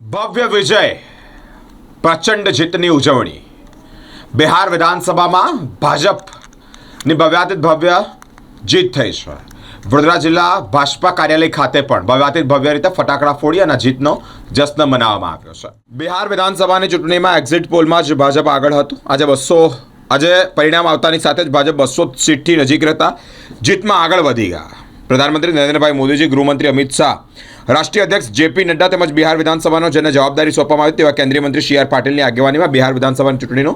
ભવ્ય વિજય, પ્રચંડ જીતની ઉજવણી. બિહાર વિધાનસભામાં ભાજપની ભવ્યાતીત ભવ્ય જીત થઈ છે. વડોદરા જિલ્લા ભાજપા કાર્યાલય ખાતે પણ ભવ્યાતીત ભવ્ય રીતે ફટાકડા ફોડી અને જીતનો જશ્ન મનાવવામાં આવ્યો છે. બિહાર વિધાનસભાની ચૂંટણીમાં એક્ઝિટ પોલમાં જ ભાજપ આગળ હતું. આજે બસો, આજે પરિણામ આવતાની સાથે જ ભાજપ બસો સીટથી નજીક રહેતા જીતમાં આગળ વધી ગયા. પ્રધાનમંત્રી નરેન્દ્રભાઈ મોદીજી, ગૃહમંત્રી અમિત શાહ, રાષ્ટ્રીય અધ્યક્ષ જેપી નડ્ડા તેમજ બિહાર વિધાનસભાનો જેને જવાબદારી સોંપવામાં આવી તેવા કેન્દ્રીય મંત્રી સી આર પાટીલની આગેવાનીમાં બિહાર વિધાનસભાની ચૂંટણીનો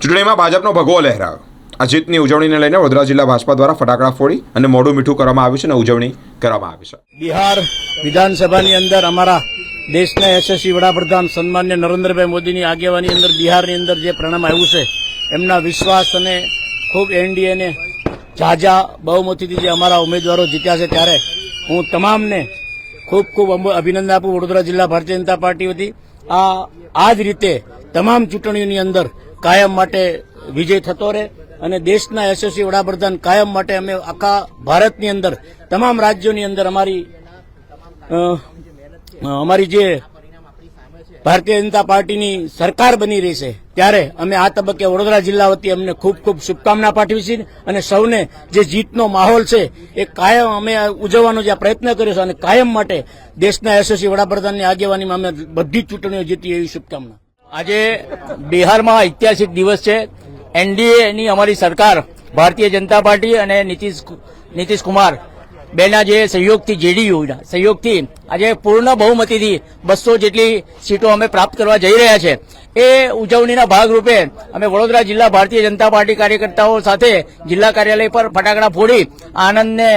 ચૂંટણીમાં ભાજપનો ભગવો લહેરાયો. આ જીતની ઉજવણીને લઈને વડોદરા જિલ્લા ભાજપા દ્વારા ફટાકડા ફોડી અને મોઢું મીઠું કરવામાં આવ્યું છે અને ઉજવણી કરવામાં આવી છે. બિહાર વિધાનસભાની અંદર અમારા દેશના યશસ્વી વડાપ્રધાન સન્માન્ય નરેન્દ્રભાઈ મોદીની આગેવાની અંદર બિહારની અંદર જે પ્રણામ આવ્યું છે, એમના વિશ્વાસ અને ખૂબ એનડીએને ઝાઝા બહુમતીથી જે અમારા ઉમેદવારો જીત્યા છે ત્યારે હું તમામને ખૂબ ખૂબ અભિનંદન આપું. વડોદરા જિલ્લા ભારતીય જનતા પાર્ટી વતી. આ આ જ રીતે તમામ ચૂંટણીઓની અંદર કાયમ માટે વિજય થતો રહે અને દેશના યશસ્વી વડાપ્રધાન કાયમ માટે અમે આખા ભારતની અંદર, તમામ રાજ્યોની અંદર અમારી અમારી જે ભારતીય જનતા પાર્ટીની સરકાર બની રહી છે. ત્યારે અમે આ તબક્કે વડોદરા જિલ્લા વતી અમને ખૂબ ખૂબ શુભકામના પાઠવી છે અને સૌને જે જીતનો માહોલ છે એ કાયમ અમે ઉજવવાનો જે પ્રયત્ન કર્યો છે અને કાયમ માટે દેશના યશસ્વી વડાપ્રધાનની આગેવાનીમાં અમે બધી જ ચૂંટણીઓ જીતી એવી શુભકામના. આજે બિહારમાં ઐતિહાસિક દિવસ છે. એનડીએની અમારી સરકાર, ભારતીય જનતા પાર્ટી અને નીતિશ નીતિશ કુમાર બેના જે સહયોગથી જેડીયુના સહયોગથી આજે પૂર્ણ બહુમતીથી બસો જેટલી સીટો અમે પ્રાપ્ત કરવા જઈ રહ્યા છે. એ ઉજવણીના ભાગરૂપે અમે વડોદરા જિલ્લા ભારતીય જનતા પાર્ટી કાર્યકર્તાઓ સાથે જિલ્લા કાર્યાલય પર ફટાકડા ફોડી આનંદને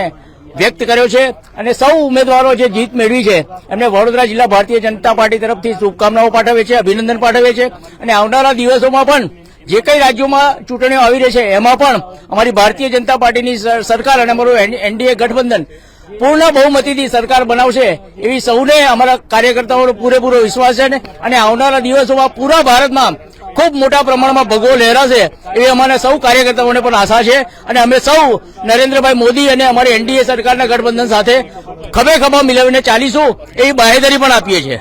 વ્યક્ત કર્યો છે અને સૌ ઉમેદવારો જે જીત મેળવી છે, એમને વડોદરા જિલ્લા ભારતીય જનતા પાર્ટી તરફથી શુભકામનાઓ પાઠવે છે, અભિનંદન પાઠવે છે અને આવનારા દિવસોમાં પણ જે કઈ રાજ્યોમાં ચૂંટણીઓ આવી રહી છે, એમાં પણ અમારી ભારતીય જનતા પાર્ટીની સર- સરકાર અને અમારું એનડીએ ગઠબંધન પૂર્ણ બહુમતીથી સરકાર બનાવશે એવી સૌને અમારા કાર્યકર્તાઓનો પૂરેપૂરો વિશ્વાસ છે અને આવનારા દિવસોમાં પૂરા ભારતમાં ખૂબ મોટા પ્રમાણમાં ભગવો લહેરાશે એવી અમારે સૌ કાર્યકર્તાઓને પણ આશા છે, અને અમે સૌ નરેન્દ્રભાઈ મોદી અને અમારી એનડીએ સરકારના ગઠબંધન સાથે ખભે ખભા મિલાવીને ચાલીશું એવી બાહેધરી પણ આપીએ છીએ.